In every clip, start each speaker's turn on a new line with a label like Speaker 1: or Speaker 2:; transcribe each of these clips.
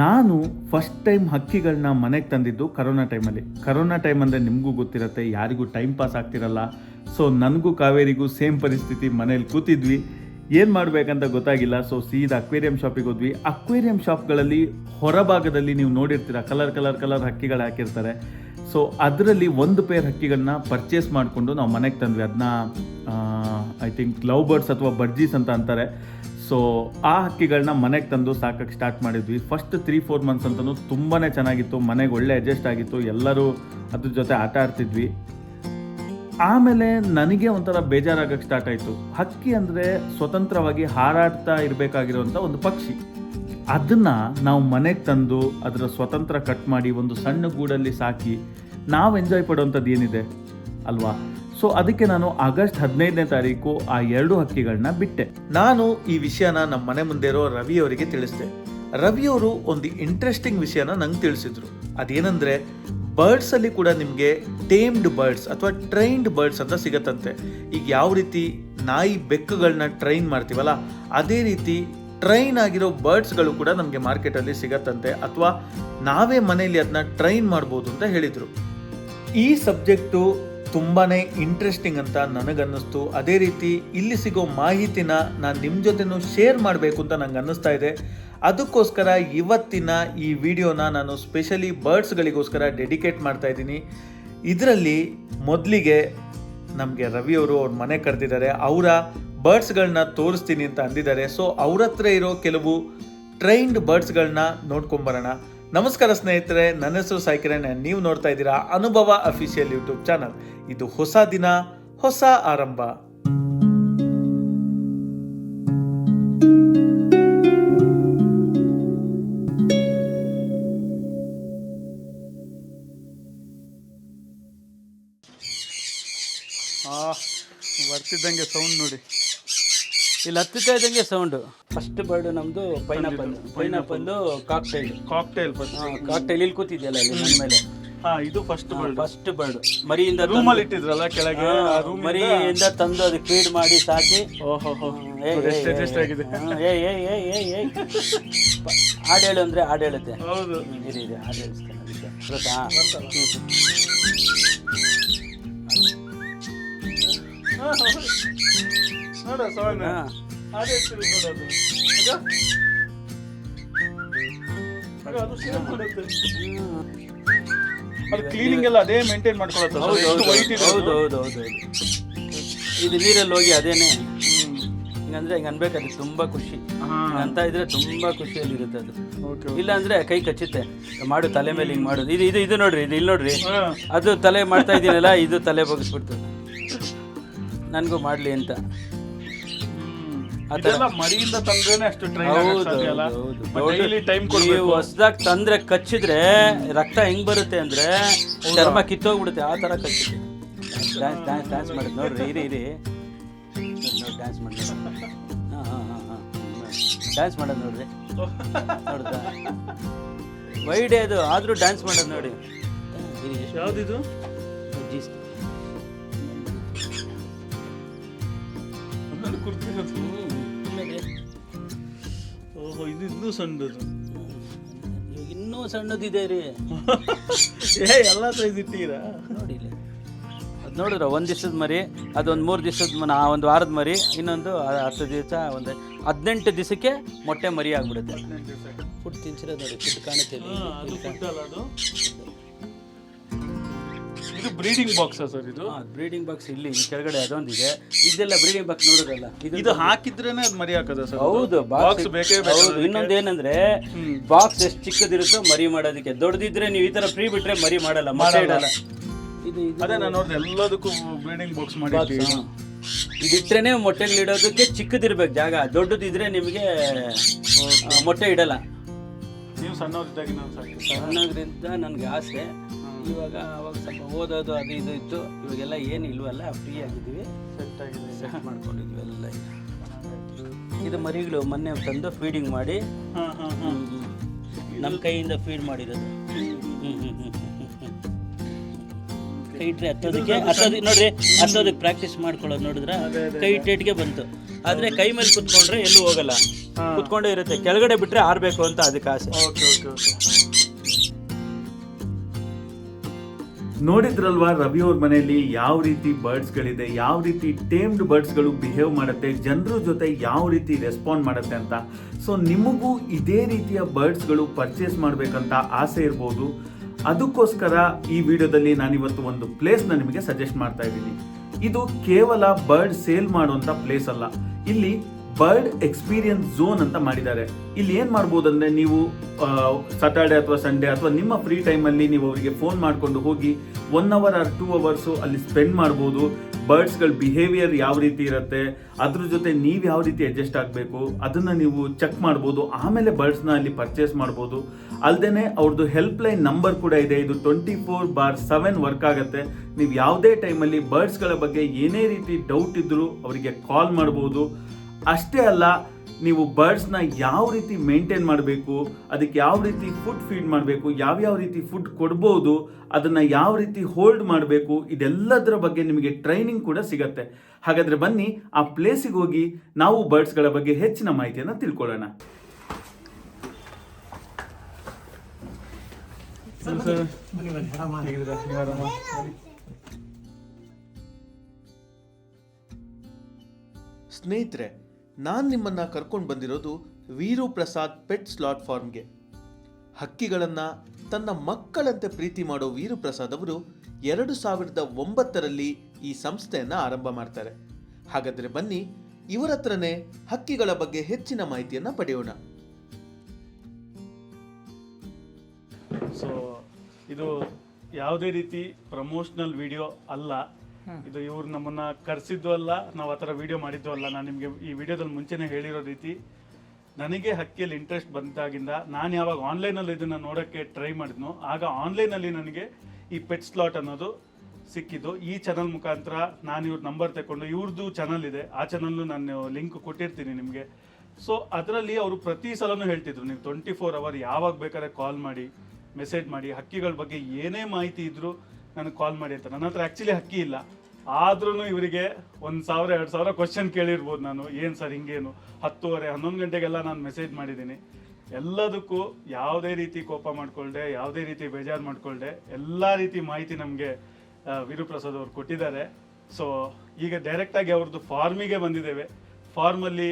Speaker 1: ನಾನು first time ಹಕ್ಕಿಗಳನ್ನ ಮನೆಗೆ ತಂದಿದ್ದು ಕರೋನಾ ಟೈಮಲ್ಲಿ ಕರೋನಾ ಟೈಮ್ ಅಂದರೆ ನಿಮಗೂ ಗೊತ್ತಿರುತ್ತೆ, ಯಾರಿಗೂ ಟೈಮ್ ಪಾಸ್ ಆಗ್ತಿರಲ್ಲ. ಸೊ ನನಗೂ ಕಾವೇರಿಗೂ ಸೇಮ್ ಪರಿಸ್ಥಿತಿ ಮನೇಲಿ ಕೂತಿದ್ವಿ. ಏನು ಮಾಡಬೇಕಂತ ಗೊತ್ತಾಗಿಲ್ಲ. ಸೊ ಸೀದಾ ಅಕ್ವೇರಿಯಂ ಶಾಪಿಗೆ ಹೋದ್ವಿ. ಅಕ್ವೇರಿಯಂ ಶಾಪ್ಗಳಲ್ಲಿ ಹೊರಭಾಗದಲ್ಲಿ ನೀವು ನೋಡಿರ್ತೀರ ಕಲರ್ ಕಲರ್ ಕಲರ್ ಹಕ್ಕಿಗಳು ಹಾಕಿರ್ತಾರೆ. ಸೊ ಅದರಲ್ಲಿ ಒಂದು ಪೇರ್ ಹಕ್ಕಿಗಳನ್ನ ಪರ್ಚೇಸ್ ಮಾಡಿಕೊಂಡು ನಾವು ಮನೆಗೆ ತಂದ್ವಿ. ಅದನ್ನ ಐ ಥಿಂಕ್ ಲವ್ ಬರ್ಡ್ಸ್ ಅಥವಾ ಬರ್ಜೀಸ್ ಅಂತ ಅಂತಾರೆ. ಸೊ ಆ ಹಕ್ಕಿಗಳನ್ನ ಮನೆಗೆ ತಂದು ಸಾಕಕ್ಕೆ ಸ್ಟಾರ್ಟ್ ಮಾಡಿದ್ವಿ. ಫಸ್ಟ್ ತ್ರೀ ಫೋರ್ ಮಂತ್ಸ್ ಅಂತಲೂ ತುಂಬಾ ಚೆನ್ನಾಗಿತ್ತು. ಮನೆಗೆ ಒಳ್ಳೆ ಅಡ್ಜಸ್ಟ್ ಆಗಿತ್ತು. ಎಲ್ಲರೂ ಅದ್ರ ಜೊತೆ ಆಟ ಆಡ್ತಿದ್ವಿ. ಆಮೇಲೆ ನನಗೆ ಒಂಥರ ಬೇಜಾರಾಗಕ್ಕೆ ಸ್ಟಾರ್ಟ್ ಆಯಿತು. ಹಕ್ಕಿ ಅಂದರೆ ಸ್ವತಂತ್ರವಾಗಿ ಹಾರಾಡ್ತಾ ಇರಬೇಕಾಗಿರುವಂಥ ಒಂದು ಪಕ್ಷಿ. ಅದನ್ನು ನಾವು ಮನೆಗೆ ತಂದು ಅದರ ಸ್ವತಂತ್ರ ಕಟ್ ಮಾಡಿ ಒಂದು ಸಣ್ಣ ಗೂಡಲ್ಲಿ ಸಾಕಿ ನಾವು ಎಂಜಾಯ್ ಪಡುವಂಥದ್ದು ಏನಿದೆ? ಅಲ್ವಾ? ಸೊ ಅದಕ್ಕೆ ನಾನು ಆಗಸ್ಟ್ ಹದಿನೈದನೇ ತಾರೀಕು ಆ ಎರಡು ಹಕ್ಕಿಗಳನ್ನ ಬಿಟ್ಟೆ. ನಾನು ಈ ವಿಷಯನ ನಮ್ಮ ಮನೆ ಮುಂದೆ ಇರೋ ರವಿ ಅವರಿಗೆ ತಿಳಿಸಿದೆ. ರವಿ ಅವರು ಒಂದು ಇಂಟ್ರೆಸ್ಟಿಂಗ್ ವಿಷಯನ ನಂಗೆ ತಿಳಿಸಿದ್ರು. ಅದೇನೆಂದರೆ ಬರ್ಡ್ಸ್ ಅಲ್ಲಿ ಕೂಡ ನಿಮಗೆ ಟೇಮ್ಡ್ ಬರ್ಡ್ಸ್ ಅಥವಾ ಟ್ರೈನ್ಡ್ ಬರ್ಡ್ಸ್ ಅಂತ ಸಿಗತ್ತಂತೆ. ಈಗ ಯಾವ ರೀತಿ ನಾಯಿ ಬೆಕ್ಕುಗಳನ್ನ ಟ್ರೈನ್ ಮಾಡ್ತೀವಲ್ಲ, ಅದೇ ರೀತಿ ಟ್ರೈನ್ ಆಗಿರೋ ಬರ್ಡ್ಸ್ಗಳು ಕೂಡ ನಮಗೆ ಮಾರ್ಕೆಟಲ್ಲಿ ಸಿಗತ್ತಂತೆ ಅಥವಾ ನಾವೇ ಮನೆಯಲ್ಲಿ ಅದನ್ನ ಟ್ರೈನ್ ಮಾಡ್ಬೋದು ಅಂತ ಹೇಳಿದರು. ಈ ಸಬ್ಜೆಕ್ಟು ತುಂಬಾನೇ ಇಂಟ್ರೆಸ್ಟಿಂಗ್ ಅಂತ ನನಗನ್ನಿಸ್ತು. ಅದೇ ರೀತಿ ಇಲ್ಲಿ ಸಿಗೋ ಮಾಹಿತಿನ ನಾನು ನಿಮ್ಮ ಜೊತೆನೂ ಶೇರ್ ಮಾಡಬೇಕು ಅಂತ ನಂಗೆ ಅನ್ನಿಸ್ತಾ ಇದೆ. ಅದಕ್ಕೋಸ್ಕರ ಇವತ್ತಿನ ಈ ವಿಡಿಯೋನ ನಾನು ಸ್ಪೆಷಲಿ ಬರ್ಡ್ಸ್ಗಳಿಗೋಸ್ಕರ ಡೆಡಿಕೇಟ್ ಮಾಡ್ತಾ ಇದ್ದೀನಿ. ಇದರಲ್ಲಿ ಮೊದಲಿಗೆ ನಮಗೆ ರವಿಯವರು ಅವ್ರ ಮನೆ ಕರೆದಿದ್ದಾರೆ. ಅವರ ಬರ್ಡ್ಸ್ಗಳನ್ನ ತೋರಿಸ್ತೀನಿ ಅಂತ ಅಂದಿದ್ದಾರೆ. ಸೊ ಅವ್ರ ಹತ್ರ ಇರೋ ಕೆಲವು ಟ್ರೈನ್ಡ್ ಬರ್ಡ್ಸ್ಗಳನ್ನ ನೋಡ್ಕೊಂಬರೋಣ. ನಮಸ್ಕಾರ ಸ್ನೇಹಿತರೆ, ನನ್ನ ಹೆಸರು ಸಾಯ್ಕಿರಣ್ಣ ನೀವು ನೋಡ್ತಾ ಇದ್ದೀರಾ ಅನುಭವ ಅಫಿಷಿಯಲ್ ಯೂಟ್ಯೂಬ್ ಚಾನಲ್. ಇದು ಹೊಸ ದಿನ, ಹೊಸ ಆರಂಭ. ಬರ್ತಿದ್ದಂಗೆ ಸೌಂಡ್ ನೋಡಿ.
Speaker 2: ಇಲ್ಲಿ ಹತ್ತುತ್ತಾ ಇದ್ದಂಗೆ ಸೌಂಡು ಫಸ್ಟ್ ಬರ್ಡ್ ನಮ್ದು pineapple pineapple cocktail
Speaker 1: cocktail
Speaker 2: cocktail ಇಲ್ಲಿ ಕೂತಿದ್ಯಲ್ಲ ಇಲ್ಲಿ ನನ್ನ ಮೇಲೆ.
Speaker 1: ಹಾ ಇದು ಫಸ್ಟ್ ಬರ್ಡ್
Speaker 2: ಫಸ್ಟ್ ಬರ್ಡ್ ಮರಿಯಿಂದ
Speaker 1: ರೂಮ್ ಅಲ್ಲಿ ಇಟ್ಟಿದ್ರಲ್ಲ ಕೆಳಗೆ
Speaker 2: ಮರಿಯಿಂದ ತಂದು ಅದಕ್ಕೆ ಫೀಡ್ ಮಾಡಿ ಸಾಕಿ.
Speaker 1: ಓಹೋ
Speaker 2: ಏ, ಏ, ಏ, ಏ. ಏ ಏ ಏ ಏ ಹಾಡು ಹೇಳು ಅಂದ್ರೆ ಹಾಡು ಹೇಳುತ್ತೆ.
Speaker 1: ಹೌದು.
Speaker 2: ಇರಿ ಇರಿ ಹಾಡು ಹೇಳಿಸ್ತೇನೆ ಗೊತ್ತಾ?
Speaker 1: ನೋಡ ಅದೇ. ಅದು. ಆಗ ಅದು share ಮಾಡುತ್ತೆ. ಅದು ಕ್ಲೀನಿಂಗ್ ಎಲ್ಲ ಅದೇ ಮೇಂಟೈನ್ ಮಾಡ್ಕೊಳತ್ತೆ
Speaker 2: ಹೌದು
Speaker 1: ವೈಟ್ ಇದೆ
Speaker 2: ಹೌದು ಹೌದು ಹೌದು ಇದು ನೀರಲ್ಲಿ ಹೋಗಿ ಅದೇನೆ. ಹಿಂಗಂದ್ರೆ ಹಿಂಗೆ ಅನ್ಬೇಕಾದ್ರೆ ತುಂಬಾ ಖುಷಿ. ಅಂತ ಇದ್ರೆ ತುಂಬಾ ಖುಷಿಯಲ್ಲಿ ಇರುತ್ತೆ ಅದು ಇಲ್ಲ ಅಂದ್ರೆ ಕೈ ಕಚ್ಚುತ್ತೆ. ಮಾಡು ತಲೆ ಮೇಲೆ ಹಿಂಗ್ ಮಾಡೋದು ಇದು ಇದು ಇದು ನೋಡ್ರಿ ಇದು ಇಲ್ಲಿ ನೋಡ್ರಿ. ಅದು ತಲೆ ಮಾಡ್ತಾ ಇದೀನಲ್ಲ ಇದು ತಲೆ ಬಗ್ಸ್ಬಿಡ್ತು. ನನಗೂ ಮಾಡ್ಲಿ ಅಂತ.
Speaker 1: ಇದೆಲ್ಲ ಮರಿಯಿಂದ ತಂದ್ರೇನೆ ಅಷ್ಟು ಟ್ರೈನ್
Speaker 2: ಹೌದು
Speaker 1: ಸಾಧ್ಯ ಅಲ್ಲ?
Speaker 2: ಹೌದು
Speaker 1: ಡೈಲಿ ಟೈಮ್ ಕೊಡ್ಬೇಕು.
Speaker 2: ಹೊಸ್ದಾಗ್ ತಂದ್ರೆ ಕಚ್ಚಿದ್ರೆ ರಕ್ತ ಹೆಂಗ್ ಬರುತ್ತೆ ಅಂದ್ರೆ ಚರ್ಮ ಕಿತ್ತೋಗ್ಬಿಡುತ್ತೆ ಆ ತರ ಕಚ್ಚಿದೆ ಡ್ಯಾನ್ಸ್ ಡ್ಯಾನ್ಸ್ ಡ್ಯಾನ್ಸ್ ಮಾಡೋದು ನೋಡ್ರಿ ಇರಿ ಇರಿ. ಡ್ಯಾನ್ಸ್ ಮಾಡಿ ಹಾಂ ಹಾಂ ಹಾಂ ಹಾಂ. ಡ್ಯಾನ್ಸ್ ಮಾಡೋದು ನೋಡ್ರಿ. ನೋಡ್ತಾ? ವೈಡೇ ಅದು ಆದ್ರೂ ಡ್ಯಾನ್ಸ್ ಮಾಡೋದು ನೋಡಿ.
Speaker 1: ಯಾವ್ದಿದು?
Speaker 2: ಜೀಸ್
Speaker 1: ಕುರ್ತಿರೋದು? ಓಹೋ ಇದು ಇನ್ನೂ ಸಣ್ಣದು.
Speaker 2: ಇವಾಗ ಇನ್ನೂ ಸಣ್ಣದಿದೆ ರೀ.
Speaker 1: ಏ ಎಲ್ಲ ಸೈಜ್ ಇಟ್ಟಿರಾ
Speaker 2: ನೋಡಿ ಇಲ್ಲಿ. ಅದು ನೋಡಿದ್ರ ಒಂದು ದಿವಸದ ಮರಿ ಅದೊಂದು ಮೂರು ದಿವಸದ ಮನ ಒಂದು ವಾರದ ಮರಿ ಇನ್ನೊಂದು ಹ- ಹತ್ತು ದಿವಸ ಒಂದು ಹದಿನೆಂಟು ದಿವಸಕ್ಕೆ ಮೊಟ್ಟೆ ಮರಿ ಆಗ್ಬಿಡುತ್ತೆ. ಫುಡ್ ತಿನ್ಸಿರೋದು ನೋಡಿ ಫುಡ್ ಕಾಣುತ್ತೆ ಇಲ್ಲಿ.
Speaker 1: ಅದು ಫುಡ್ ಅಲ್ಲ ಅದು? ಇದು ಬ್ರೀಡಿಂಗ್ ಬಾಕ್ಸ್ ಸರ್ ಇದು?
Speaker 2: ಬ್ರೀಡಿಂಗ್ ಬಾಕ್ಸ್ ಇಲ್ಲಿ ಈ ಕೆಳಗಡೆ ಅದೊಂದಿದೆ. ಇದೆಲ್ಲ ಬ್ರೀಡಿಂಗ್ ಬಾಕ್ಸ್ ನೋಡೋದಲ್ಲ ಇದು
Speaker 1: ಹಾಕಿದ್ರೇನೆ ಅದು ಮರಿ ಹಾಕದ ಸರ್
Speaker 2: ಹೌದು
Speaker 1: ಬಾಕ್ಸ್ ಬೇಕೇ ಬೇಕು
Speaker 2: ಹೌದು ಇನ್ನೊಂದು ಏನಂದ್ರೆ ಬಾಕ್ಸ್ ಎಷ್ಟು ಚಿಕ್ಕದಿರುತ್ತೋ ಮರಿ ಮಾಡೋದಕ್ಕೆ. ದೊಡ್ಡದಿದ್ರೆ ನೀವು ಈ ತರ ಫ್ರೀ ಬಿಟ್ರೆ ಮರಿ ಮಾಡಲ್ಲ ಮಾಡಲ್ಲ. ಇಡಲ್ಲ. ಇದು
Speaker 1: ಅದೇ ನಾನು ನೋಡಿದೆ ಎಲ್ಲದಕ್ಕೂ ಬ್ರೀಡಿಂಗ್ ಬಾಕ್ಸ್ ಮಾಡಿ
Speaker 2: ಇದಿಟ್ರೇನೆ ಮೊಟ್ಟೆಗಳು ಇಡೋದಕ್ಕೆ ಚಿಕ್ಕದಿರ್ಬೇಕು ಜಾಗ. ದೊಡ್ಡದಿದ್ರೆ ನಿಮಗೆ ಮೊಟ್ಟೆ ಇಡಲ್ಲ.
Speaker 1: ನೀವು ಸಣ್ಣವರಿದ್ದಾಗ ನಾನು ಸಾಕಿ.
Speaker 2: ಸಣ್ಣದ್ರಿಂದ ನನಗೆ ಆಸೆ. ಇವಾಗ ಅವಾಗ ಸ್ವಲ್ಪ ಓದೋದು ಅದು ಇದು ಇತ್ತು. ಇವಾಗೆಲ್ಲ ಏನು ಇಲ್ವಲ್ಲ ಫ್ರೀ ಆಗಿದ್ದೀವಿ.
Speaker 1: ಸೆಟ್ ಆಗಿದೆ
Speaker 2: ಸೆಟ್ ಮಾಡ್ಕೊಂಡಿದ್ವಿ ಎಲ್ಲ ಇದು ಮರಿಗಳು ಮೊನ್ನೆ ತಂದು ಫೀಡಿಂಗ್ ಮಾಡಿ. ನಮ್ಮ ಕೈಯಿಂದ ಫೀಡ್ ಮಾಡಿರೋದು. ಕೈ ಇಟ್ಟರೆ ಹತ್ತೋದಕ್ಕೆ ಹತ್ತೋದಕ್ಕೆ ನೋಡ್ರಿ ಹತ್ತೋದಕ್ಕೆ ಪ್ರಾಕ್ಟೀಸ್ ಮಾಡ್ಕೊಳ್ಳೋದು ನೋಡಿದ್ರೆ? ಕೈ ಟೇಟ್ಗೆ ಬಂತು. ಆದರೆ ಕೈ ಮೇಲೆ ಕುತ್ಕೊಂಡ್ರೆ ಎಲ್ಲೂ ಹೋಗಲ್ಲ. ಕುತ್ಕೊಂಡೇ ಇರುತ್ತೆ. ಕೆಳಗಡೆ ಬಿಟ್ಟರೆ ಆರಬೇಕು ಅಂತ ಅದಕ್ಕೆ ಆಸೆ.
Speaker 1: ಓಕೆ ಓಕೆ ಓಕೆ ನೋಡಿದ್ರಲ್ವಾ ರವಿ ಅವ್ರ ಮನೆಯಲ್ಲಿ ಯಾವ ರೀತಿ ಬರ್ಡ್ಸ್ಗಳಿದೆ ಯಾವ ರೀತಿ ಟೇಮ್ಡ್ ಬರ್ಡ್ಸ್ಗಳು ಬಿಹೇವ್ ಮಾಡುತ್ತೆ, ಜನರ ಜೊತೆ ಯಾವ ರೀತಿ ರೆಸ್ಪಾಂಡ್ ಮಾಡುತ್ತೆ ಅಂತ. ಸೊ ನಿಮಗೂ ಇದೇ ರೀತಿಯ ಬರ್ಡ್ಸ್ಗಳು ಪರ್ಚೇಸ್ ಮಾಡಬೇಕಂತ ಆಸೆ ಇರ್ಬೋದು. ಅದಕ್ಕೋಸ್ಕರ ಈ ವಿಡಿಯೋದಲ್ಲಿ ನಾನಿವತ್ತು ಒಂದು ಪ್ಲೇಸ್ನ ನಿಮಗೆ ಸಜೆಸ್ಟ್ ಮಾಡ್ತಾ ಇದ್ದೀನಿ. ಇದು ಕೇವಲ ಬರ್ಡ್ ಸೇಲ್ ಮಾಡುವಂತ ಪ್ಲೇಸ್ ಅಲ್ಲ. ಇಲ್ಲಿ ಬರ್ಡ್ ಎಕ್ಸ್ಪೀರಿಯನ್ಸ್ ಝೋನ್ ಅಂತ ಮಾಡಿದ್ದಾರೆ. ಇಲ್ಲಿ ಏನು ಮಾಡ್ಬೋದು ಅಂದ್ರೆ ನೀವು ಸಾಟರ್ಡೆ ಅಥವಾ ಸಂಡೇ ಅಥವಾ ನಿಮ್ಮ ಫ್ರೀ ಟೈಮಲ್ಲಿ ನೀವು ಅವರಿಗೆ ಫೋನ್ ಮಾಡಿಕೊಂಡು ಹೋಗಿ one hour or two hours ಅಲ್ಲಿ ಸ್ಪೆಂಡ್ ಮಾಡ್ಬೋದು. ಬರ್ಡ್ಸ್ಗಳ ಬಿಹೇವಿಯರ್ ಯಾವ ರೀತಿ ಇರುತ್ತೆ, ಅದ್ರ ಜೊತೆ ನೀವು ಯಾವ ರೀತಿ ಅಡ್ಜಸ್ಟ್ ಆಗಬೇಕು, ಅದನ್ನ ನೀವು ಚೆಕ್ ಮಾಡ್ಬೋದು. ಆಮೇಲೆ ಬರ್ಡ್ಸ್ನ ಅಲ್ಲಿ ಪರ್ಚೇಸ್ ಮಾಡ್ಬೋದು. ಅಲ್ಲದೆ ಅವ್ರದ್ದು ಹೆಲ್ಪ್ ಲೈನ್ ನಂಬರ್ ಕೂಡ ಇದೆ. ಇದು twenty four by seven work ಆಗುತ್ತೆ. ನೀವು ಯಾವುದೇ ಟೈಮಲ್ಲಿ ಬರ್ಡ್ಸ್ಗಳ ಬಗ್ಗೆ ಏನೇ ರೀತಿ ಡೌಟ್ ಇದ್ದರೂ ಅವರಿಗೆ ಕಾಲ್ ಮಾಡ್ಬೋದು. ಅಷ್ಟೇ ಅಲ್ಲ ನೀವು ಬರ್ಡ್ಸ್ನ ಯಾವ ರೀತಿ ಮೇಂಟೈನ್ ಮಾಡಬೇಕು ಅದಕ್ಕೆ ಯಾವ ರೀತಿ ಫುಡ್ ಫೀಡ್ ಮಾಡಬೇಕು ಯಾವ್ಯಾವ ರೀತಿ ಫುಡ್ ಕೊಡ್ಬೋದು ಅದನ್ನ ಯಾವ ರೀತಿ ಹೋಲ್ಡ್ ಮಾಡಬೇಕು ಇದೆಲ್ಲದರ ಬಗ್ಗೆ ನಿಮಗೆ ಟ್ರೈನಿಂಗ್ ಕೂಡ ಸಿಗತ್ತೆ. ಹಾಗಾದ್ರೆ ಬನ್ನಿ ಆ ಪ್ಲೇಸಿಗೆ ಹೋಗಿ ನಾವು ಬರ್ಡ್ಸ್ಗಳ ಬಗ್ಗೆ ಹೆಚ್ಚಿನ ಮಾಹಿತಿಯನ್ನು ತಿಳ್ಕೊಳ್ಳೋಣ. ಸ್ನೇಹಿತರೆ ನಾನು ನಿಮ್ಮನ್ನ ಕರ್ಕೊಂಡು ಬಂದಿರೋದು ವೀರು ಪ್ರಸಾದ್ ಪೆಟ್ ಸ್ಲಾಟ್ ಫಾರ್ಮ್ಗೆ. ಹಕ್ಕಿಗಳನ್ನು ತನ್ನ ಮಕ್ಕಳಂತೆ ಪ್ರೀತಿ ಮಾಡೋ ವೀರು ಪ್ರಸಾದ್ ಅವರು ಎರಡು ಸಾವಿರದ ಒಂಬತ್ತರಲ್ಲಿ ಈ ಸಂಸ್ಥೆಯನ್ನು ಆರಂಭ ಮಾಡ್ತಾರೆ. ಹಾಗಾದರೆ ಬನ್ನಿ, ಇವರ ಹತ್ರನೇ ಹಕ್ಕಿಗಳ ಬಗ್ಗೆ ಹೆಚ್ಚಿನ ಮಾಹಿತಿಯನ್ನು ಪಡೆಯೋಣ.
Speaker 3: ಸೊ ಇದು ಯಾವುದೇ ರೀತಿ ಪ್ರಮೋಷನಲ್ ವಿಡಿಯೋ ಅಲ್ಲ. ಇದು ಇವ್ರು ನಮ್ಮನ್ನ ಕರೆಸಿದ್ದು ಅಲ್ಲ, ನಾವು ಆ ಥರ ವಿಡಿಯೋ ಮಾಡಿದ್ದು ಅಲ್ಲ. ನಾನು ನಿಮಗೆ ಈ ವಿಡಿಯೋದಲ್ಲಿ ಮುಂಚೆನೇ ಹೇಳಿರೋ ರೀತಿ, ನನಗೆ ಹಕ್ಕಿಯಲ್ಲಿ ಇಂಟ್ರೆಸ್ಟ್ ಬಂದಾಗಿಂದ ನಾನು ಯಾವಾಗ ಆನ್ಲೈನಲ್ಲಿ ಇದನ್ನು ನೋಡೋಕ್ಕೆ ಟ್ರೈ ಮಾಡಿದ್ನೋ, ಆಗ ಆನ್ಲೈನಲ್ಲಿ ನನಗೆ ಈ ಪೆಟ್ ಸ್ಲಾಟ್ ಅನ್ನೋದು ಸಿಕ್ಕಿದ್ದು. ಈ ಚಾನಲ್ ಮುಖಾಂತರ ನಾನು ಇವ್ರ ನಂಬರ್ ತಗೊಂಡು ಇವ್ರದ್ದು ಚಾನಲ್ ಇದೆ. ಆ ಚಾನಲ್ಲು ನಾನು ಲಿಂಕ್ ಕೊಟ್ಟಿರ್ತೀನಿ ನಿಮಗೆ. ಸೊ ಅದರಲ್ಲಿ ಅವರು ಪ್ರತಿ ಸಲನೂ ಹೇಳ್ತಿದ್ರು, ನೀವು ಟ್ವೆಂಟಿ ಫೋರ್ ಅವರ್ ಯಾವಾಗ ಬೇಕಾದ್ರೆ ಕಾಲ್ ಮಾಡಿ ಮೆಸೇಜ್ ಮಾಡಿ, ಹಕ್ಕಿಗಳ ಬಗ್ಗೆ ಏನೇ ಮಾಹಿತಿ ಇದ್ರೂ ನನಗೆ ಕಾಲ್ ಮಾಡಿ ಅಂತ. ನನ್ನ ಹತ್ರ ಆ್ಯಕ್ಚುಲಿ ಹಕ್ಕಿ ಇಲ್ಲ. ಆದ್ರೂ ಇವರಿಗೆ ಒಂದು ಸಾವಿರ, ಎರಡು ಸಾವಿರ ಕ್ವಶನ್ ಕೇಳಿರ್ಬೋದು ನಾನು. ಏನು ಸರ್ ಹಿಂಗೇನು? ಹತ್ತುವರೆ, ಹನ್ನೊಂದು ಗಂಟೆಗೆಲ್ಲ ನಾನು ಮೆಸೇಜ್ ಮಾಡಿದ್ದೀನಿ. ಎಲ್ಲದಕ್ಕೂ ಯಾವುದೇ ರೀತಿ ಕೋಪ ಮಾಡಿಕೊಳ್ಳದೆ ಯಾವುದೇ ರೀತಿ ಬೇಜಾರು ಮಾಡಿಕೊಳ್ಳದೆ ಎಲ್ಲ ರೀತಿ ಮಾಹಿತಿ ನಮಗೆ ವೀರಪ್ರಸಾದ್ ಅವರು ಕೊಟ್ಟಿದ್ದಾರೆ. ಸೊ ಈಗ ಡೈರೆಕ್ಟಾಗಿ ಅವ್ರದ್ದು ಫಾರ್ಮಿಗೆ ಬಂದಿದ್ದೇವೆ. ಫಾರ್ಮಲ್ಲಿ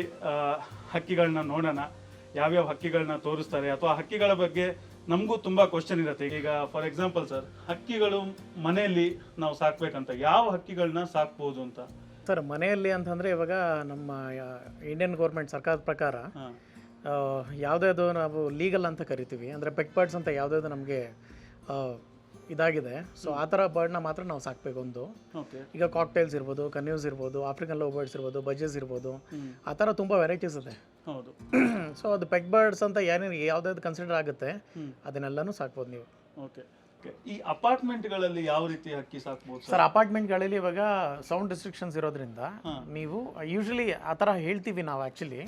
Speaker 3: ಹಕ್ಕಿಗಳನ್ನ ನೋಡೋಣ. ಯಾವ್ಯಾವ ಹಕ್ಕಿಗಳನ್ನ ತೋರಿಸ್ತಾರೆ? ಅಥವಾ ಹಕ್ಕಿಗಳ ಬಗ್ಗೆ ನಮಗೂ ತುಂಬಾ ಕ್ವಶನ್ ಇರುತ್ತೆ. ಈಗ ಫಾರ್ ಎಕ್ಸಾಂಪಲ್ ಸರ್ ಹಕ್ಕಿಗಳು ಮನೆಯಲ್ಲಿ ನಾವು ಸಾಕ್ಬೇಕಂತ ಯಾವ ಹಕ್ಕಿಗಳನ್ನ ಸಾಕ್ಬೋದು ಅಂತ?
Speaker 4: ಸರ್ ಮನೆಯಲ್ಲಿ ಅಂತಂದರೆ ಇವಾಗ ನಮ್ಮ ಇಂಡಿಯನ್ ಗೌರ್ಮೆಂಟ್ ಸರ್ಕಾರದ ಪ್ರಕಾರ ಯಾವುದ್ಯಾವುದು ನಾವು ಲೀಗಲ್ ಅಂತ ಕರಿತೀವಿ. ಅಂದರೆ ಪೆಟ್ ಬರ್ಡ್ಸ್ ಅಂತ ಯಾವುದ್ಯಾವುದು ನಮಗೆ ಇದಾಗಿದೆ. ಸೊ ಆ ಥರ ಬರ್ಡ್ನ ಮಾತ್ರ ನಾವು ಸಾಕ್ಬೇಕು ಒಂದು. ಈಗ ಕಾಕ್ಟೈಲ್ಸ್ ಇರ್ಬೋದು ಕನ್ಯೂಸ್ ಇರ್ಬೋದು ಆಫ್ರಿಕನ್ ಲವ್ ಬರ್ಡ್ಸ್ ಇರ್ಬೋದು ಬಜೆಸ್ ಇರ್ಬೋದು. ಆ ಥರ ತುಂಬ ವೆರೈಟೀಸ್ ಇದೆ.
Speaker 3: ಹೌದು.
Speaker 4: ಸೊ ಅದು ಪೆಕ್ ಬರ್ಡ್ಸ್ ಅಂತ ಏನೇನು ಯಾವ್ದಾದ್ರು ಕನ್ಸಿಡರ್ ಆಗುತ್ತೆ. ಅದನ್ನೆಲ್ಲನೂ ಸಾಕ್ಬೋದು ನೀವು.
Speaker 3: ಓಕೆ ಈ ಅಪಾರ್ಟ್ಮೆಂಟ್ಗಳಲ್ಲಿ ಯಾವ ರೀತಿ ಹಕ್ಕಿ ಸಾಕ್ಬೋದು ಸರ್?
Speaker 4: ಅಪಾರ್ಟ್ಮೆಂಟ್ಗಳಲ್ಲಿ ಇವಾಗ ಸೌಂಡ್ ರಿಸ್ಟ್ರಿಕ್ಷನ್ಸ್ ಇರೋದ್ರಿಂದ ನೀವು ಯೂಶಲಿ ಆ ಥರ ಹೇಳ್ತೀವಿ ನಾವು ಆ್ಯಕ್ಚುಲಿ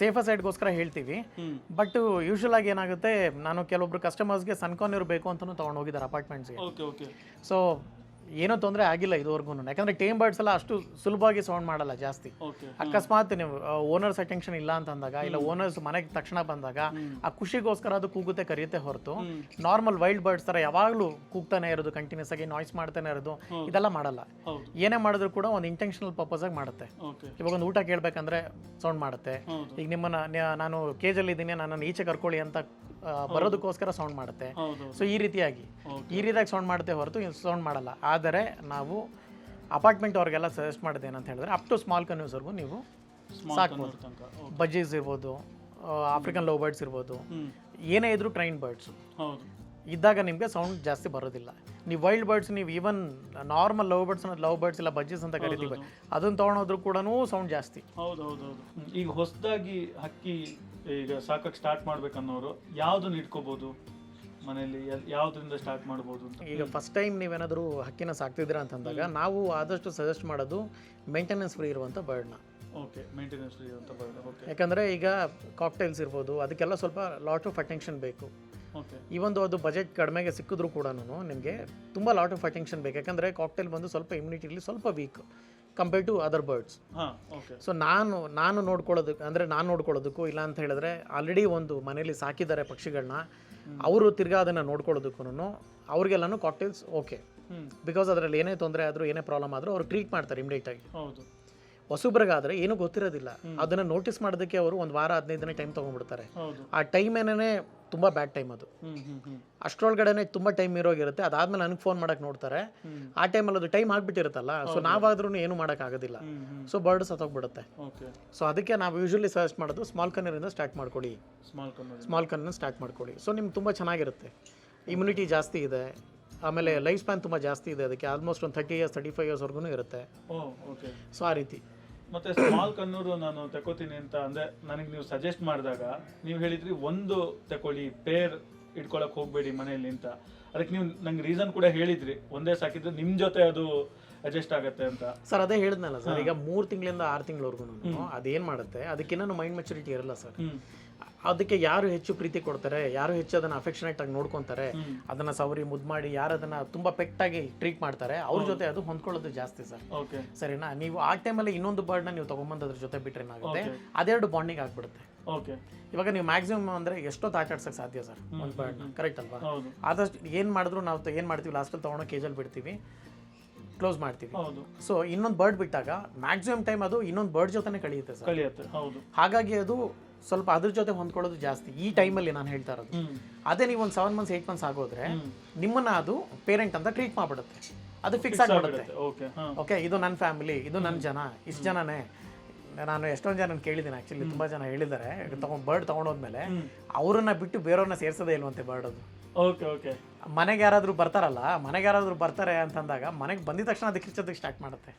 Speaker 4: ಸೇಫರ್ ಸೈಡ್ಗೋಸ್ಕರ ಹೇಳ್ತೀವಿ. ಬಟ್ ಯೂಶಲ್ ಆಗಿ ಏನಾಗುತ್ತೆ ನಾನು ಕೆಲವೊಬ್ರು ಕಸ್ಟಮರ್ಸ್ಗೆ ಸನ್ಕಾನ್ ಇರಬೇಕು ಅಂತಲೂ ತೊಗೊಂಡು ಹೋಗಿದ್ದಾರೆ ಅಪಾರ್ಟ್ಮೆಂಟ್ಸ್ಗೆ. ಸೊ ಏನೂ ತೊಂದರೆ ಆಗಿಲ್ಲ ಇದುವರೆಗೂ ಯಾಕಂದ್ರೆ ಟೇಮ್ ಬರ್ಡ್ಸ್ ಎಲ್ಲ ಅಷ್ಟು ಸುಲಭವಾಗಿ ಸೌಂಡ್ ಮಾಡಲ್ಲ ಜಾಸ್ತಿ. ಅಕಸ್ಮಾತ್ ನೀವು ಓನರ್ಸ್ ಅಟೆನ್ಷನ್ ಇಲ್ಲ ಅಂತ ಅಂದಾಗ ಇಲ್ಲ ಓನರ್ಸ್ ಮನೆಗೆ ತಕ್ಷಣ ಬಂದಾಗ ಆ ಖುಷಿಗೋಸ್ಕರ ಅದು ಕೂಗುತ್ತೆ ಕರೆಯುತ್ತೆ ಹೊರತು. ನಾರ್ಮಲ್ ವೈಲ್ಡ್ ಬರ್ಡ್ಸ್ ತರ ಯಾವಾಗಲೂ ಕೂಗ್ತಾನೆ ಇರೋದು ಕಂಟಿನ್ಯೂಸ್ ಆಗಿ ನಾಯ್ಸ್ ಮಾಡ್ತಾನೆ ಇರೋದು ಇದೆಲ್ಲ ಮಾಡಲ್ಲ. ಏನೇ ಮಾಡಿದ್ರು ಕೂಡ ಒಂದು ಇಂಟೆನ್ಷನಲ್ ಪರ್ಪಸ್ ಆಗಿ ಮಾಡುತ್ತೆ. ಇವಾಗ ಒಂದು ಊಟ ಕೇಳಬೇಕಂದ್ರೆ ಸೌಂಡ್ ಮಾಡುತ್ತೆ. ಈಗ ನಿಮ್ಮನ್ನ ನಾನು ಕೇಜಲ್ಲಿ ಇದ್ದೀನಿ ನನ್ನನ್ನು ಈಚೆ ಕರ್ಕೊಳ್ಳಿ ಅಂತ ಬರೋದಕ್ಕೋಸ್ಕರ ಸೌಂಡ್ ಮಾಡುತ್ತೆ. ಸೊ ಈ ರೀತಿಯಾಗಿ. ಈ ರೀತಿಯಾಗಿ ಸೌಂಡ್ ಮಾಡುತ್ತೆ ಹೊರತು ಸೌಂಡ್ ಮಾಡಲ್ಲ. ಆದರೆ ನಾವು ಅಪಾರ್ಟ್ಮೆಂಟ್ ಅವ್ರಿಗೆಲ್ಲ ಸಜೆಸ್ಟ್ ಮಾಡಿದೆ ಏನಂತ ಹೇಳಿದ್ರೆ ಅಪ್ ಟು ಸ್ಮಾಲ್ ಕನ್ಯೂಸ್ವರೆಗೂ ನೀವು ಸಾಕ್ಬೋದು. ಬಜ್ಜೀಸ್ ಇರ್ಬೋದು ಆಫ್ರಿಕನ್ ಲವ್ ಬರ್ಡ್ಸ್ ಇರ್ಬೋದು. ಏನೇ ಇದ್ರೂ ಟ್ರೈನ್ ಬರ್ಡ್ಸ್ ಇದ್ದಾಗ ನಿಮಗೆ ಸೌಂಡ್ ಜಾಸ್ತಿ ಬರೋದಿಲ್ಲ. ನೀವು ವೈಲ್ಡ್ ಬರ್ಡ್ಸ್ ನೀವು even normal love birds love birds ಇಲ್ಲ ಬಜ್ಜೀಸ್ ಅಂತ ಕರಿತೀವಿ. ಅದನ್ನ ತೊಗೊಂಡೋದ್ರೂ ಕೂಡ ಸೌಂಡ್ ಜಾಸ್ತಿ.
Speaker 3: ಹೌದು ಹೌದು ಈಗ ಹೊಸದಾಗಿ ಹಕ್ಕಿ ಈಗ ಸಾಕಕ್ಕೆ ಸ್ಟಾರ್ಟ್ ಮಾಡ್ಬೇಕನ್ನೋರು ಯಾವ್ದನ್ನ ಇಟ್ಕೋಬಹುದು ಮನೆಯಲ್ಲಿ ಯಾವ್ದ್ರಿಂದ ಸ್ಟಾರ್ಟ್ ಮಾಡ್ಬೋದು ಅಂತ?
Speaker 4: ಈಗ ಫಸ್ಟ್ ಟೈಮ್ ನೀವೇನಾದರೂ ಹಕ್ಕಿನ ಸಾಕ್ತಿದ್ದೀರಾ ಅಂತಂದಾಗ ನಾವು ಆದಷ್ಟು ಸಜೆಸ್ಟ್ ಮಾಡೋದು ಮೇಂಟೆನೆನ್ಸ್ ಫ್ರೀ ಇರುವಂಥ ಬರ್ಡ್ನ
Speaker 3: ಓಕೆ ಮೇಂಟೆನೆನ್ಸ್ ಫ್ರೀ ಇರುವಂಥ ಬರ್ಡ್ ಓಕೆ
Speaker 4: ಯಾಕಂದರೆ ಈಗ ಕಾಕ್ಟೈಲ್ಸ್ ಇರ್ಬೋದು ಅದಕ್ಕೆಲ್ಲ ಸ್ವಲ್ಪ ಲಾಟ್ ಆಫ್ ಅಟೆನ್ಷನ್ ಬೇಕು. ಈ ಒಂದು ಅದು ಬಜೆಟ್ ಕಡಿಮೆಗೆ ಸಿಕ್ಕಿದ್ರು ಕೂಡ ನಿಮಗೆ ತುಂಬ ಲಾಟ್ ಆಫ್ ಅಟೆನ್ಷನ್ ಬೇಕು. ಯಾಕಂದರೆ ಕಾಕ್ಟೈಲ್ ಬಂದು ಸ್ವಲ್ಪ ಇಮ್ಯುನಿಟಿಲಿ ಸ್ವಲ್ಪ weak compare to other birds so ನಾನು ನಾನು ನೋಡ್ಕೊಳ್ಳೋದಕ್ಕೆ ಅಂದರೆ ನಾನು ನೋಡ್ಕೊಳ್ಳೋದಕ್ಕೂ ಇಲ್ಲ ಅಂತ ಹೇಳಿದ್ರೆ ಆಲ್ರೆಡಿ ಒಂದು ಮನೇಲಿ ಸಾಕಿದ್ದಾರೆ ಪಕ್ಷಿಗಳನ್ನ ಅವರು ತಿರ್ಗಾ ಅದನ್ನು ನೋಡ್ಕೊಳ್ಳೋದಕ್ಕೂ ಅವ್ರಿಗೆಲ್ಲನೂ ಕಾಕ್ಟೇಲ್ಸ್ ಓಕೆ ಬಿಕಾಸ್ ಅದರಲ್ಲಿ ಏನೇ ತೊಂದರೆ ಆದರೂ ಏನೇ ಪ್ರಾಬ್ಲಮ್ ಆದರೂ ಅವ್ರು ಟ್ರೀಟ್ ಮಾಡ್ತಾರೆ ಇಮಿಡಿಯೇಟಾಗಿ
Speaker 3: ಹೌದು.
Speaker 4: ಹೊಸಬ್ರಿಗಾದ್ರೆ ಏನೂ ಗೊತ್ತಿರೋದಿಲ್ಲ. ಅದನ್ನು ನೋಟಿಸ್ ಮಾಡೋದಕ್ಕೆ ಅವರು ಒಂದು ವಾರ ಹದಿನೈದು ದಿನ ಟೈಮ್ ತೊಗೊಂಡ್ಬಿಡ್ತಾರೆ. ಆ ಟೈಮ್ ಏನೇ ತುಂಬ ಬ್ಯಾಡ್ ಟೈಮ್ ಅದು. ಅಷ್ಟರೊಳಗಡೆನೆ ತುಂಬ ಟೈಮ್ ಇರೋಗಿರುತ್ತೆ. ಅದಾದ್ಮೇಲೆ ನನಗೆ ಫೋನ್ ಮಾಡಕ್ಕೆ ನೋಡ್ತಾರೆ. ಆ ಟೈಮಲ್ಲಿ ಅದು ಟೈಮ್ ಆಗಿಬಿಟ್ಟಿರುತ್ತಲ್ಲ ಸೊ ನಾವಾದ್ರೂ ಏನು ಮಾಡೋಕ್ಕಾಗೋದಿಲ್ಲ ಸೊ ಬರ್ಡ್ ಸತ್ತೋಗ್ಬಿಡುತ್ತೆ. ಸೊ ಅದಕ್ಕೆ ನಾವು ಯೂಶ್ವಲಿ ಸಜೆಸ್ಟ್ ಮಾಡೋದು ಸ್ಮಾಲ್ ಕನ್ನರಿಂದ ಸ್ಟಾರ್ಟ್ ಮಾಡ್ಕೊಳ್ಳಿ
Speaker 3: ಸ್ಮಾಲ್
Speaker 4: ಕನ್ನ ಸ್ಟಾರ್ಟ್ ಮಾಡ್ಕೊಳ್ಳಿ ಸೊ ನಿಮ್ಗೆ ತುಂಬ ಚೆನ್ನಾಗಿರುತ್ತೆ. ಇಮ್ಯುನಿಟಿ ಜಾಸ್ತಿ ಇದೆ. ಆಮೇಲೆ ಲೈಫ್ ಸ್ಪ್ಯಾನ್ ತುಂಬ ಜಾಸ್ತಿ ಇದೆ. ಅದಕ್ಕೆ ಆಲ್ಮೋಸ್ಟ್ ಒಂದು ಥರ್ಟಿ ಇಯರ್ಸ್ ತರ್ಟಿ ಫೈವ್ ಇಯರ್ಸ್ವರೆಗೂ ಇರುತ್ತೆ.
Speaker 3: ಓಕೆ
Speaker 4: ಸೊ ಆ ರೀತಿ.
Speaker 3: ಮತ್ತೆ ಸ್ಮಾಲ್ ಕನ್ನೂರು ನಾನು ತಕೋತೀನಿ ಅಂತ ಅಂದ್ರೆ ನನಗೆ ನೀವು ಸಜೆಸ್ಟ್ ಮಾಡಿದಾಗ ನೀವು ಹೇಳಿದ್ರಿ ಒಂದು ತಕೊಳ್ಳಿ ಪೇರ್ ಇಟ್ಕೊಳಕ್ ಹೋಗ್ಬೇಡಿ ಮನೆಯಲ್ಲಿ ಅಂತ. ಅದಕ್ಕೆ ನೀವು ನಂಗೆ ರೀಸನ್ ಕೂಡ ಹೇಳಿದ್ರಿ. ಒಂದೇ ಸಾಕಿದ್ರೆ ನಿಮ್ ಜೊತೆ ಅದು ಅಡ್ಜಸ್ಟ್ ಆಗತ್ತೆ ಅಂತ.
Speaker 4: ಸರ್ ಅದೇ ಹೇಳಿದ್ನಲ್ಲ ಸರ್ ಈಗ ಮೂರು ತಿಂಗಳಿಂದ ಆರು ತಿಂಗಳವರೆಗೂ ಅದೇನ್ ಮಾಡುತ್ತೆ? ಅದಕ್ಕಿನ್ನೂ ಮೈಂಡ್ ಮೆಚುರಿಟಿ ಇರಲ್ಲ ಸರ್. ಅದಕ್ಕೆ ಯಾರು ಹೆಚ್ಚು ಪ್ರೀತಿ ಕೊಡ್ತಾರೆ ಯಾರು ಹೆಚ್ಚು ಅದನ್ನ ಅಫೆಕ್ಷನೇಟ್ ಆಗಿ ನೋಡ್ಕೊಂತಾರೆ ಅದನ್ನ ಸವರಿ ಮುದ್ದು ಮಾಡಿ ಯಾರು ಅದನ್ನ ತುಂಬಾ ಪೆಟ್ಟಾಗಿ ಟ್ರೀಟ್ ಮಾಡ್ತಾರೆ ಅವ್ರ ಜೊತೆ ಅದು ಹೊಂದ್ಕೊಳ್ಳೋದು ಜಾಸ್ತಿ ಸರ್. ಸರಿನಾ? ನೀವು ಆ ಟೈಮಲ್ಲಿ ಇನ್ನೊಂದು ಬರ್ಡ್ನ ನೀವು ತಗೊಂಬಂದ ಅದ್ರ ಜೊತೆ ಬಿಟ್ರೆ ಏನಾಗುತ್ತೆ? ಅದೆರಡು ಬಾಂಡಿಂಗ್ ಆಗ್ಬಿಡುತ್ತೆ.
Speaker 3: ಓಕೆ.
Speaker 4: ಇವಾಗ ನೀವು ಮ್ಯಾಕ್ಸಿಮಮ್ ಅಂದ್ರೆ ಎಷ್ಟೊತ್ತು ಆಟ ಆಡ್ಸಕ್ ಸಾಧ್ಯ ಸರ್ ಒಂದು ಬರ್ಡ್ ಕರೆಕ್ಟ್ ಅಲ್ವಾ? ಆದಷ್ಟು ಏನ್ ಮಾಡಿದ್ರು ನಾವು ಏನ್ ಮಾಡ್ತೀವಿ ಲಾಸ್ಟಲ್ಲಿ ತಗೊಂಡು ಕೇಜಲ್ಲಿ ಬಿಡ್ತೀವಿ ಕ್ಲೋಸ್ ಮಾಡ್ತೀವಿ. ಸೊ ಇನ್ನೊಂದು ಬರ್ಡ್ ಬಿಟ್ಟಾಗ ಮ್ಯಾಕ್ಸಿಮಮ್ ಟೈಮ್ ಅದು ಇನ್ನೊಂದು ಬರ್ಡ್ ಜೊತೆನೇ ಕಳಿಯುತ್ತೆ ಸರ್. ಹಾಗಾಗಿ ಅದು ಸ್ವಲ್ಪ ಅದ್ರ ಜೊತೆ ಹೊಂದ್ಕೊಳ್ಳೋದು ಜಾಸ್ತಿ. ಈ ಟೈಮಲ್ಲಿ ನಾನು ಹೇಳ್ತಾ ಇರೋದು. ಅದೇ ನೀವು ಒಂದು ಸೆವೆನ್ ಮಂತ್ಸ್ ಏಟ್ ಮಂತ್ಸ್ ಆಗೋದ್ರೆ ನಿಮ್ಮನ್ನ ಅದು ಪೇರೆಂಟ್ ಅಂತ ಟ್ರೀಟ್ ಮಾಡ್ಬಿಡುತ್ತೆ. ಅದು ಫಿಕ್ಸ್ ಆಗಿಬಿಡುತ್ತೆ.
Speaker 3: ಓಕೆ
Speaker 4: ಓಕೆ ಇದು ನನ್ನ ಫ್ಯಾಮಿಲಿ ಇದು ನನ್ನ ಜನ ಇಷ್ಟು ಜನನೇ. ನಾನು ಎಷ್ಟೊಂದು ಜನ ಕೇಳಿದ್ದೀನಿ ಆಕ್ಚುಲಿ ತುಂಬಾ ಜನ ಹೇಳಿದ್ದಾರೆ. ತಗೊಂಡು ಬರ್ಡ್ ತೊಗೊಂಡೋದ್ಮೇಲೆ ಅವರನ್ನ ಬಿಟ್ಟು ಬೇರೆಯವ್ರನ್ನ ಸೇರ್ಸೋದೇ ಇಲ್ವಂತೆ ಬರ್ಡ್ ಅದು.
Speaker 3: ಓಕೆ ಓಕೆ
Speaker 4: ಮನೆಗೆ ಯಾರಾದರೂ ಬರ್ತಾರಲ್ಲ ಮನೆಗೆ ಯಾರಾದರೂ ಬರ್ತಾರೆ ಅಂತಂದಾಗ ಮನೆಗೆ ಬಂದಿದ ತಕ್ಷಣ ಅದಕ್ಕೆ ಕಿರ್ಚೋದಕ್ಕೆ ಸ್ಟಾರ್ಟ್ ಮಾಡುತ್ತೆ.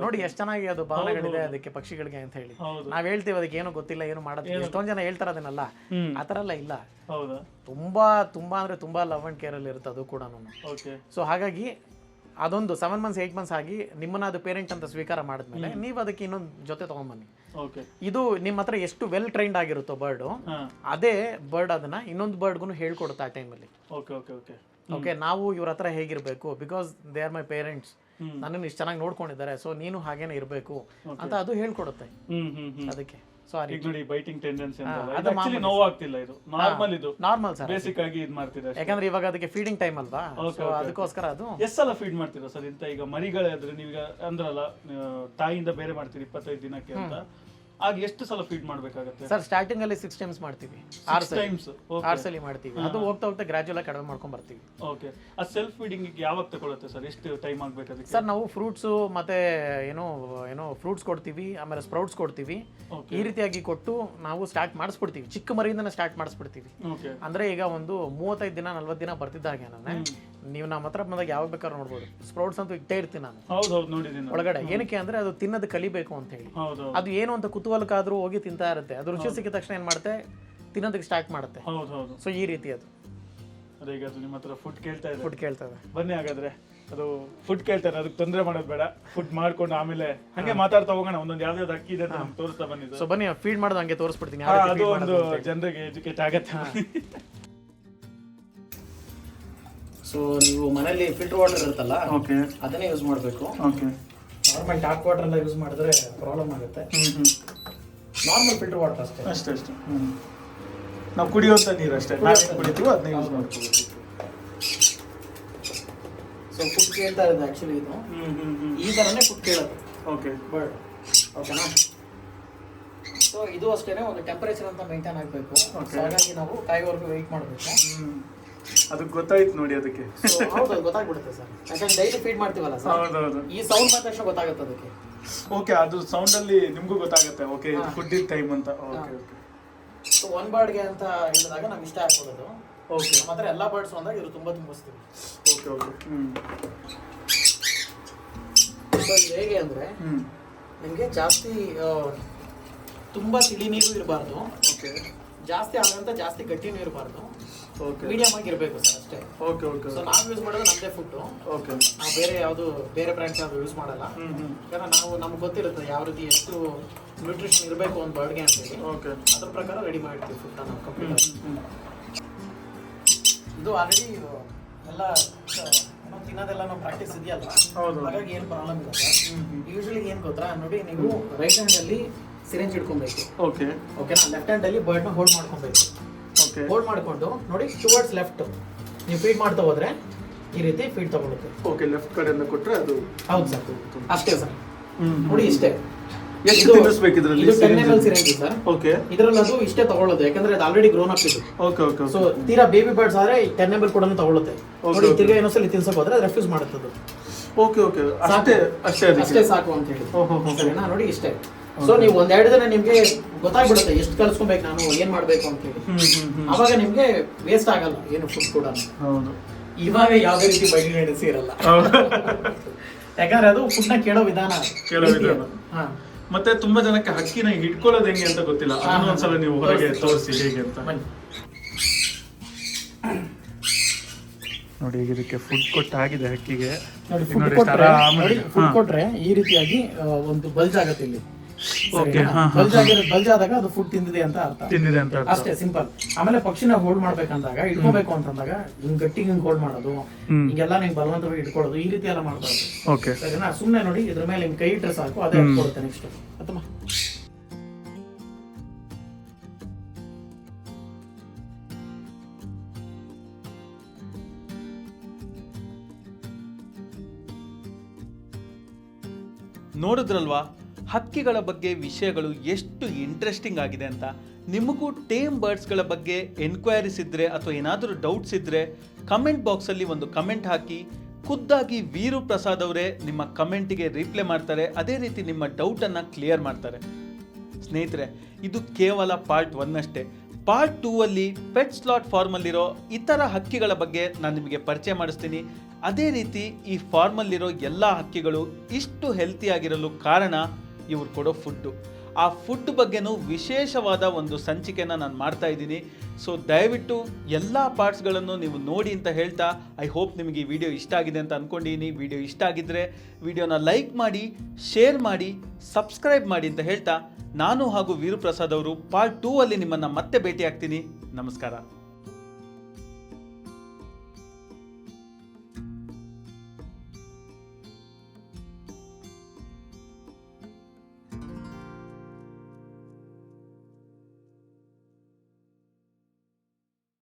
Speaker 4: ನೋಡಿ ಎಷ್ಟು ಚೆನ್ನಾಗಿ ಅದು ಭಾವನೆಗಳಿದೆ ಅದಕ್ಕೆ ಪಕ್ಷಿಗಳಿಗೆ ಅಂತ ಹೇಳಿ. ನಾವ್ ಹೇಳ್ತೀವಿ ಅದಕ್ಕೆ ಏನು ಗೊತ್ತಿಲ್ಲ ಏನು ಮಾಡೋದು ಎಷ್ಟೊಂದು ಜನ ಹೇಳ್ತಾರ ಅದನ್ನೆಲ್ಲ. ಆತರ ಎಲ್ಲ ಇಲ್ಲ. ತುಂಬಾ ತುಂಬಾ ಅಂದ್ರೆ ತುಂಬಾ ಲವ್ ಅಂಡ್ ಕೇರ್ ಅಲ್ಲಿ ಇರುತ್ತೆ ಅದು ಕೂಡ ಸೊ ಹಾಗಾಗಿ ಅದೊಂದು ಸೆವೆನ್ ಮಂತ್ಸ್ ಏಟ್ ಮಂತ್ಸ್ ಆಗಿ ನಿಮ್ಮನ್ನ ಅದು ಪೇರೆಂಟ್ ಅಂತ ಸ್ವೀಕಾರ ಮಾಡಿದ್ಮೇಲೆ ನೀವು ಅದಕ್ಕೆ ಇನ್ನೊಂದು ಜೊತೆ
Speaker 3: ತಗೊಂಡ್ಬನ್ನಿ
Speaker 4: ಇದು ನಿಮ್ಮ ಹತ್ರ ಎಷ್ಟು ವೆಲ್ ಟ್ರೈನ್ಡ್ ಆಗಿರುತ್ತೋ ಬರ್ಡ್ ಅದೇ ಬರ್ಡ್ ಅದನ್ನ ಇನ್ನೊಂದು ಬರ್ಡ್ಗೂ ಹೇಳ್ಕೊಡುತ್ತೆ ಆ ಟೈಮಲ್ಲಿ
Speaker 3: ಓಕೆ ಓಕೆ ಓಕೆ
Speaker 4: ಓಕೆ ನಾವು ಇವ್ರ ಹತ್ರ ಹೇಗಿರ್ಬೇಕು? Because they are my parents
Speaker 3: ನನ್ನ
Speaker 4: ನನ್ನನ್ನು ಇಷ್ಟು ಚೆನ್ನಾಗಿ ನೋಡ್ಕೊಂಡಿದ್ದಾರೆ ಸೊ ನೀನು ಹಾಗೇನೆ ಇರಬೇಕು ಅಂತ ಅದು ಹೇಳ್ಕೊಡುತ್ತೆ. ಅದಕ್ಕೆ. ಸೊ ಆ
Speaker 3: ಈಗ ನೋಡಿ ಬೈಟಿಂಗ್ ಟೆಂಡೆನ್ಸಿ ಅಂತ ಆಕ್ಚುಲಿ ಇದು. ನಾರ್ಮಲ್ ಇದು.
Speaker 4: Normal sir.
Speaker 3: ಬೇಸಿಕ್ ಆಗಿ ಇದು ಅಷ್ಟೇ.
Speaker 4: ಯಾಕಂದ್ರೆ ಇವಾಗ ಅದಕ್ಕೆ ಫೀಡಿಂಗ್ ಟೈಮ್ ಅಲ್ವಾ? ಸೊ ಅದಕ್ಕೋಸ್ಕರ ಅದು.
Speaker 3: ಎಷ್ಟಲ್ಲ ಸಲ ಫೀಡ್ ಮಾಡ್ತೀರಾ ಸರ್? ಇಂತ ಈಗ ಮರಿಗಳಾದ್ರೆ ನೀವೀಗ ಅಂದ್ರಲ್ಲ ತಾಯಿಯಿಂದ ಬೇರೆ ಮಾಡ್ತೀರಿ ಇಪ್ಪತ್ತೈದು ದಿನಕ್ಕೆ ಅಂತ. ಆಗ ಎಷ್ಟು ಸಲ ಫೀಡ್ ಮಾಡಬೇಕಾಗುತ್ತೆ?
Speaker 4: ಸರ್ ಸ್ಟಾರ್ಟಿಂಗ್ ಅಲ್ಲಿ ಸಿಕ್ಸ್ ಟೈಮ್ಸ್ ಮಾಡ್ತೀವಿ. ಆರ್
Speaker 3: ಟೈಮ್ಸ್
Speaker 4: ಆರ್ ಸಲ ಮಾಡ್ತೀವಿ. ಅದು ಹೋಗ್ತಾ ಹೋಗ್ತಾ ಗ್ರಾಜುಯಲ್ ಆಗಿ ಕಡಿಮೆ ಮಾಡ್ಕೊಂಡ್ ಬರ್ತೀವಿ.
Speaker 3: ಓಕೆ ಆ ಸೆಲ್ಫ್ ಫೀಡಿಂಗ್ ಯಾವಾಗ ತಗೊಳುತ್ತೆ ಸರ್? ಎಷ್ಟು ಟೈಮ್ ಆಗ್ಬೇಕು ಅದಕ್ಕೆ
Speaker 4: ಸರ್ ನಾವು ಫ್ರೂಟ್ಸು ಮತ್ತೆ ಏನೋ ಏನೋ ಫ್ರೂಟ್ಸ್ ಕೊಡ್ತೀವಿ ಆಮೇಲೆ ಸ್ಪ್ರೌಟ್ಸ್ ಕೊಡ್ತೀವಿ. ಈ ರೀತಿಯಾಗಿ ಕೊಟ್ಟು ನಾವು ಸ್ಟಾರ್ಟ್ ಮಾಡಿಸ್ಬಿಡ್ತೀವಿ. ಚಿಕ್ಕ ಮರಿಯಿಂದನೇ ಸ್ಟಾರ್ಟ್ ಮಾಡಿಸ್ಬಿಡ್ತೀವಿ. ಅಂದ್ರೆ ಈಗ ಒಂದು ಮೂವತ್ತೈದು ದಿನ ನಲ್ವತ್ತು ದಿನ ಬರ್ತಿದ್ದಾಗ ನಾನು. ನೀವು ನಮ್ಮ ಹತ್ರ ಬಂದಾಗ ಯಾವಾಗ ಬೇಕಾದ್ರೂ ನೋಡ್ಬೋದು. ಸ್ಪ್ರೌಟ್ಸ್ ಅಂತೂ ಇಟ್ಟೇ ಇರ್ತೀನಿ ನಾನು.
Speaker 3: ಹೌದು ಹೌದು ನೋಡಿದ್ದೀನಿ
Speaker 4: ಒಳಗಡೆ. ಏನಕ್ಕೆ ಅಂದ್ರೆ ಅದು ತಿನ್ನೋದು ಕಲಿಬೇಕು ಅಂತ ಹೇಳಿ.
Speaker 3: ಹೌದು
Speaker 4: ಅದು ಏನು ಅಂತ ಕುತೂಹಲಕ್ಕಾದ್ರೂ ಹೋಗಿ ತಿಂತಾ ಇರುತ್ತೆ. ಅದು ರುಚಿ ಸಿಕ್ಕಿದ ತಕ್ಷಣ ಏನ್ ಮಾಡುತ್ತೆ? ತಿನ್ನೋದಕ್ಕೆ ಸ್ಟಾರ್ಟ್ ಮಾಡುತ್ತೆ.
Speaker 3: ಹೌದು ಹೌದು
Speaker 4: ಸೊ ಈ ರೀತಿ ಅದು.
Speaker 3: ಅದೇ ಈಗ ಅದು ನಿಮ್ಮ ಹತ್ರ ಫುಡ್ ಕೇಳ್ತಾ ಇದೆ.
Speaker 4: ಫುಡ್ ಕೇಳ್ತದೆ
Speaker 3: ಬನ್ನಿ ಹಾಗಾದ್ರೆ. ಅದು ಫುಡ್ ಕೇಳ್ತಾರೆ ಅದಕ್ಕೆ ತೊಂದರೆ ಮಾಡೋದು ಬೇಡ. ಫುಡ್ ಮಾಡ್ಕೊಂಡು ಆಮೇಲೆ ಹಂಗೆ ಮಾತಾಡ್ತಾ ಹೋಗೋಣ. ಒಂದೊಂದು ಯಾವ್ದಾವ್ದು ಅಕ್ಕಿ ಇದೆ ಅಂತ ನಮ್ಗೆ ತೋರಿಸ್ತಾ ಬಂದಿದ್ದು
Speaker 4: ಸೊ ಬನ್ನಿ ಫೀಡ್ ಮಾಡೋದು ಹಂಗೆ ತೋರಿಸ್ಬಿಡ್ತೀನಿ. ಯಾವ ರೀತಿ
Speaker 3: ಅದು
Speaker 4: feed
Speaker 3: ಒಂದು
Speaker 4: ಮಾಡೋದು ಅಂತ ಹೇಳಿ.
Speaker 3: ಜನರಿಗೆ ಎಜುಕೇಟ್ ಆಗತ್ತೆ
Speaker 4: ಸೊ ನೀವು ಮನೇಲಿ ಫಿಲ್ಟರ್ ವಾಟರ್ ಇರುತ್ತಲ್ಲ
Speaker 3: ಓಕೆ
Speaker 4: ಅದನ್ನೇ ಯೂಸ್ ಮಾಡಬೇಕು.
Speaker 3: ಓಕೆ
Speaker 4: ನಾರ್ಮಲ್ ಟ್ಯಾಪ್ ವಾಟರ್ ಎಲ್ಲ ಯೂಸ್ ಮಾಡಿದ್ರೆ ಪ್ರಾಬ್ಲಮ್ ಆಗುತ್ತೆ.
Speaker 3: ಹ್ಮ್ ಹ್ಮ್.
Speaker 4: ನಾರ್ಮಲ್ ಫಿಲ್ಟರ್ ವಾಟರ್ ಅಷ್ಟೇ.
Speaker 3: ಅಷ್ಟೇ ಅಷ್ಟೇ. ನಾವು ಕುಡಿಯುವಂಥ ನೀರು ಅಷ್ಟೇ. ನಾವೇನು ಕುಡಿತೀವೋ ಅದನ್ನ ಯೂಸ್ ಮಾಡ್ಕೋಬೇಕು
Speaker 4: ಸೊ ಫುಡ್ ಕೇಳ್ತಾ ಇದೆ ಆ್ಯಕ್ಚುಲಿ ಇದು.
Speaker 3: ಹ್ಮ್ ಹ್ಮ್ ಹ್ಮ್.
Speaker 4: ಈ ಥರನೇ ಫುಡ್ ಕೇಳೋದು.
Speaker 3: ಓಕೆ
Speaker 4: ಬರ್ಡ್ ಓಕೆನಾ ಸೊ ಇದು ಅಷ್ಟೇ ಒಂದು ಟೆಂಪರೇಚರ್ ಅಂತ ಮೇಂಟೈನ್ ಆಗಬೇಕು. ಹಾಗಾಗಿ ನಾವು ಕಾಯಿವರೆಗೂ ವೆಯ್ಟ್ ಮಾಡಬೇಕು.
Speaker 3: ಹ್ಮ್. ಅದಕ್ಕೆ ಗೊತ್ತಾಯ್ತು ನೋಡಿ ಅದಕ್ಕೆ.
Speaker 4: ಹೌದು ಗೊತ್ತಾಗ್ಬಿಡುತ್ತೆ ಸರ್. ಯಾಕಂದ್ರೆ ಡೈಲಿ ಫೀಡ್ ಮಾಡ್ತೀವಲ್ಲ ಸರ್?
Speaker 3: ಹೌದೌದು.
Speaker 4: ಈ ಸೌಂಡ್ ಬಂದ ತಕ್ಷಣ ಗೊತ್ತಾಗುತ್ತೆ ಅದಕ್ಕೆ.
Speaker 3: ಓಕೆ ಅದು ಸೌಂಡ್ ಅಲ್ಲಿ ನಿಮ್ಗೂ ಗೊತ್ತಾಗುತ್ತೆ. ಓಕೆ ಫುಡ್ ಇನ್ ಟೈಮ್ ಅಂತ. ಓಕೆ ಓಕೆ
Speaker 4: ಸೊ ಒನ್ ಬರ್ಡ್ಗೆ ಅಂತ ಹೇಳಿದಾಗ ನಾವು ಇಷ್ಟ ಹಾಕೊಳ್ಳೋದು
Speaker 3: ಓಕೆ
Speaker 4: ನಮ್ಮ ಹತ್ರ ಎಲ್ಲ ಬರ್ಡ್ಸ್ ಬಂದಾಗ ಇವರು ತುಂಬ ತುಂಬಿಸ್ತೀವಿ.
Speaker 3: ಓಕೆ ಓಕೆ ಹ್ಮ್.
Speaker 4: ಸೊ ಇದು ಹೇಗೆ ಅಂದರೆ
Speaker 3: ಹ್ಮ್.
Speaker 4: ನಿಮಗೆ ಜಾಸ್ತಿ ತುಂಬಾ ತುಂಬ ತಿಳಿ ನೀರು ಇರಬಾರ್ದು.
Speaker 3: ಓಕೆ
Speaker 4: ಜಾಸ್ತಿ ಆಗಂತ ಜಾಸ್ತಿ ಗಟ್ಟಿ ನೀರು
Speaker 3: ಇರಬಾರ್ದು.
Speaker 4: ಮೀಡಿಯಮ್ ಆಗಿರಬೇಕು ಸರ್ ಅಷ್ಟೇ.
Speaker 3: ಓಕೆ ಓಕೆ
Speaker 4: ಸೊ ನಾವು ಯೂಸ್ ಮಾಡೋದು ನಮ್ಮದೇ ಫುಡ್ಡು
Speaker 3: ಓಕೆ
Speaker 4: ನಾವು ಬೇರೆ ಯಾವುದು ಬೇರೆ ಬ್ರ್ಯಾಂಡ್ಸ್ ಯಾವುದು ಯೂಸ್ ಮಾಡಲ್ಲ. ಯಾಕಂದ್ರೆ ನಾವು ನಮ್ಗೆ ಗೊತ್ತಿರುತ್ತೆ ಯಾವ ರೀತಿ ಎಷ್ಟು ನ್ಯೂಟ್ರಿಷನ್ ಇರಬೇಕು ಒಂದು ಬರ್ಡ್ಗೆ ಅಂತೇಳಿ
Speaker 3: ಓಕೆ
Speaker 4: ಅದ್ರ ಪ್ರಕಾರ ರೆಡಿ ಮಾಡಿರ್ತೀವಿ ಫುಡ್ನ ನಾವು ಕಂಪ್ಲೀಟ್ ಇದು ಆಲ್ರೆಡಿ ಎಲ್ಲ ತಿನ್ನೋದೆಲ್ಲ ನಾವು ಪ್ರಾಕ್ಟೀಸ್ ಇದೆಯಲ್ಲ. ಹಾಗಾಗಿ ಏನು ಪ್ರಾಬ್ಲಮ್ ಇಲ್ಲ ಯೂಶಲಿ ಏನು ಗೊತ್ತಾ? ನೋಡಿ ನೀವು ರೈಟ್ ಹ್ಯಾಂಡಲ್ಲಿ ಸಿರೆಂಜ್ ಇಟ್ಕೊಬೇಕು.
Speaker 3: ಓಕೆ
Speaker 4: ಓಕೆನಾ ಲೆಫ್ಟ್ ಹ್ಯಾಂಡಲ್ಲಿ ಬರ್ಡ್ನ ಹೋಲ್ಡ್ ಮಾಡ್ಕೊಬೇಕು. ಹೋಲ್ಡ್ ಮಾಡಿಕೊಂಡು ನೋಡಿ ಟುವರ್ಡ್ಸ್ ಲೆಫ್ಟ್ ನೀವು ಫೀಡ್ ಮಾಡ್ತಾ ಹೋದ್ರೆ ಈ ರೀತಿ ಫೀಡ್ ತಗೊಳುತ್ತೆ
Speaker 3: ಓಕೆ ಲೆಫ್ಟ್ ಕಡೆಯಿಂದ ಕೊಟ್ರೆ ಅದು
Speaker 4: ಹೌದು ಸರ್. ಅಷ್ಟೇ ಸರ್. ನೋಡಿ ಇಷ್ಟೇ.
Speaker 3: ಎಷ್ಟು ತಿನ್ನಿಸ್ಬೇಕು ಇದರಲ್ಲಿ?
Speaker 4: ಇದು ten M L? Sir.
Speaker 3: Okay
Speaker 4: ಇದರಲ್ಲಿ ಅದು ಇಷ್ಟೇ ತಗೊಳ್ಳೋದು ಯಾಕಂದ್ರೆ ಅದು ಆಲ್ರೆಡಿ ಗ್ರೋನ್ ಅಪ್ ಇದು.
Speaker 3: ಓಕೆ ಓಕೆ
Speaker 4: ಸೊ ತೀರಾ ಬೇಬಿ ಬರ್ಡ್ಸ್ ಆದ್ರೆ ಟೆನ್ ಎಂ ಎಲ್ ಕೂಡ
Speaker 3: ತಗೊಳ್ಳುತ್ತೆ.
Speaker 4: ನೋಡಿ
Speaker 3: ತಿರ್ಗ
Speaker 4: ತಿರ್ಗಾ ಇನ್ನೊಂದ್ಸಲಿ ತಿನ್ಸಕ್ ಹೋದ್ರೆ ರೆಫ್ಯೂಸ್ ಮಾಡುತ್ತೆ ಅದು
Speaker 3: ಓಕೆ ಓಕೆ ಅಷ್ಟೇ ಅಷ್ಟೇ
Speaker 4: ಅಷ್ಟೇ ಸಾಕು ಅಂತ ಹೇಳಿ.
Speaker 3: ಓಹೋ.
Speaker 4: ಸರಿನಾ? ನೋಡಿ ಇಷ್ಟೇ. ಸೊ ನೀವು ಒಂದೆರಡು ದಿನ ನಿಮ್ಗೆ ಗೊತ್ತಾಗ್ಬಿಡುತ್ತೆ ಎಷ್ಟು ಕಲ್ಸ್ಕೊಬೇಕು ನಾನು ಏನ್ ಮಾಡ್ಬೇಕು ಅಂತ ಹೇಳಿ. ಅವಾಗ ನಿಮ್ಗೆ ವೇಸ್ಟ್ ಆಗಲ್ಲ ಏನು ಫುಡ್ ಕೂಡ.
Speaker 3: ಹೌದು.
Speaker 4: ಇವಾಗ ಯಾವ್ದೇ ರೀತಿ ಬಗೆಹರಿಸಿ ಇರಲ್ಲ
Speaker 3: ಹೌದು.
Speaker 4: ಯಾಕಂದ್ರೆ ಅದು ಫುಡ್ನ ಕೇಳೋ ವಿಧಾನ.
Speaker 3: ಕೇಳೋ ವಿಧಾನ.
Speaker 4: ಹಾ.
Speaker 3: ಮತ್ತೆ ತುಂಬಾ ಜನಕ್ಕೆ ಹಕ್ಕಿನ ಹಿಡ್ಕೊಳ್ಳೋದು ಹೆಂಗೆ ಅಂತ ಗೊತ್ತಿಲ್ಲ. ಅದನ್ನ ಒಂದ್ಸಲ ನೀವು ಹೊರಗೆ ತೋರಿಸಿ ಹೇಗೆ ಅಂತ. ನೋಡಿ ಈಗ ಇದಕ್ಕೆ ಫುಡ್ ಕೊಟ್ಟಾಗಿದೆ ಹಕ್ಕಿಗೆ.
Speaker 4: ನೋಡಿ ಫುಡ್. ಕೊಟ್ರೆ ಈ ರೀತಿಯಾಗಿ ಒಂದು ಬಲ್ಜ್ ಆಗತ್ತೆ ಇಲ್ಲಿ.
Speaker 3: Okay, ಹಾ, ಹಾ,
Speaker 4: ಬಲ್ಜ್ ಆಗಿರೋ ಬಲ್ಜ್ ಆದಾಗ ಅದು ಫುಡ್ ತಿಂದಿದೆ ಅಂತ ಅರ್ಥ.
Speaker 3: ತಿಂದಿದೆ ಅಂತ ಅರ್ಥ.
Speaker 4: ಅಷ್ಟೇ ಸಿಂಪಲ್ ಆಮೇಲೆ ಪಕ್ಷಿನ ಹೋಲ್ಡ್ ಮಾಡ್ಬೇಕಂದಾಗ ಇಟ್ಕೋಬೇಕು ಅಂತಂದಾಗ ಹಿಂಗ್ ಗಟ್ಟಿಗೆ ಹಿಂಗ್ ಹೋಲ್ಡ್ ಮಾಡೋದು
Speaker 3: ಹ್ಮ್.
Speaker 4: ಹಿಂಗೆಲ್ಲ ನಿಂಗೆ ಬಲವಂತವಾಗಿ ಇಟ್ಕೊಳ್ಳೋದು ಈ ರೀತಿ ಎಲ್ಲ ಮಾಡ್ಬಾರ್ದು.
Speaker 3: ಓಕೆ
Speaker 4: ಸರಿನಾ? ಸುಮ್ಮನೆ ನೋಡಿ ಇದ್ರ ಮೇಲೆ ಹಿಂಗ್ ಕೈ ಇಟ್ಟರೆ ಸಾಕು ಅದೇ
Speaker 3: ಕೊಡ್ತೇನೆ
Speaker 4: ಕೊಡುತ್ತೆ ನೆಕ್ಸ್ಟ್ ಅಥವಾ?
Speaker 1: ನೋಡಿದ್ರಲ್ವಾ? ಹಕ್ಕಿಗಳ ಬಗ್ಗೆ ವಿಷಯಗಳು ಎಷ್ಟು ಇಂಟ್ರೆಸ್ಟಿಂಗ್ ಆಗಿದೆ ಅಂತ ನಿಮಗೂ ಟೇಮ್ ಬರ್ಡ್ಸ್ಗಳ ಬಗ್ಗೆ ಎನ್ಕ್ವೈರೀಸ್ ಇದ್ದರೆ ಅಥವಾ ಏನಾದರೂ ಡೌಟ್ಸ್ ಇದ್ದರೆ ಕಮೆಂಟ್ ಬಾಕ್ಸಲ್ಲಿ ಒಂದು ಕಮೆಂಟ್ ಹಾಕಿ. ಖುದ್ದಾಗಿ ವೀರು ಪ್ರಸಾದ್ ಅವರೇ ನಿಮ್ಮ ಕಮೆಂಟಿಗೆ ರಿಪ್ಲೈ ಮಾಡ್ತಾರೆ. ಅದೇ ರೀತಿ ನಿಮ್ಮ ಡೌಟನ್ನು ಕ್ಲಿಯರ್ ಮಾಡ್ತಾರೆ. ಸ್ನೇಹಿತರೆ, ಇದು ಕೇವಲ ಪಾರ್ಟ್ ಒನ್ ಅಷ್ಟೇ. ಪಾರ್ಟ್ ಟೂ ಅಲ್ಲಿ ಪೆಟ್ ಸ್ಲಾಟ್ ಫಾರ್ಮಲ್ಲಿರೋ ಇತರ ಹಕ್ಕಿಗಳ ಬಗ್ಗೆ ನಾನು ನಿಮಗೆ ಪರಿಚಯ ಮಾಡಿಸ್ತೀನಿ. ಅದೇ ರೀತಿ ಈ ಫಾರ್ಮಲ್ಲಿರೋ ಎಲ್ಲ ಹಕ್ಕಿಗಳು ಇಷ್ಟು ಹೆಲ್ತಿಯಾಗಿರಲು ಕಾರಣ ಇವ್ರು ಕೊಡೋ ಫುಡ್ಡು. ಆ ಫುಡ್ ಬಗ್ಗೆನೂ ವಿಶೇಷವಾದ ಒಂದು ಸಂಚಿಕೆನ ನಾನು ಮಾಡ್ತಾ ಇದ್ದೀನಿ. ಸೊ ದಯವಿಟ್ಟು ಎಲ್ಲ ಪಾರ್ಟ್ಸ್ಗಳನ್ನು ನೀವು ನೋಡಿ ಅಂತ ಹೇಳ್ತಾ ಐ ಹೋಪ್ ನಿಮಗೆ ಈ ವಿಡಿಯೋ ಇಷ್ಟ ಆಗಿದೆ ಅಂತ ಅಂದ್ಕೊಂಡಿದ್ದೀನಿ ವಿಡಿಯೋ ಇಷ್ಟ ಆಗಿದ್ದರೆ ವಿಡಿಯೋನ ಲೈಕ್ ಮಾಡಿ, ಶೇರ್ ಮಾಡಿ, ಸಬ್ಸ್ಕ್ರೈಬ್ ಮಾಡಿ ಅಂತ ಹೇಳ್ತಾ, ನಾನು ಹಾಗೂ ವೀರು ಪ್ರಸಾದ್ ಅವರು ಪಾರ್ಟ್ ಟೂ ಅಲ್ಲಿ ನಿಮ್ಮನ್ನು ಮತ್ತೆ ಭೇಟಿ ಆಗ್ತೀನಿ ನಮಸ್ಕಾರ.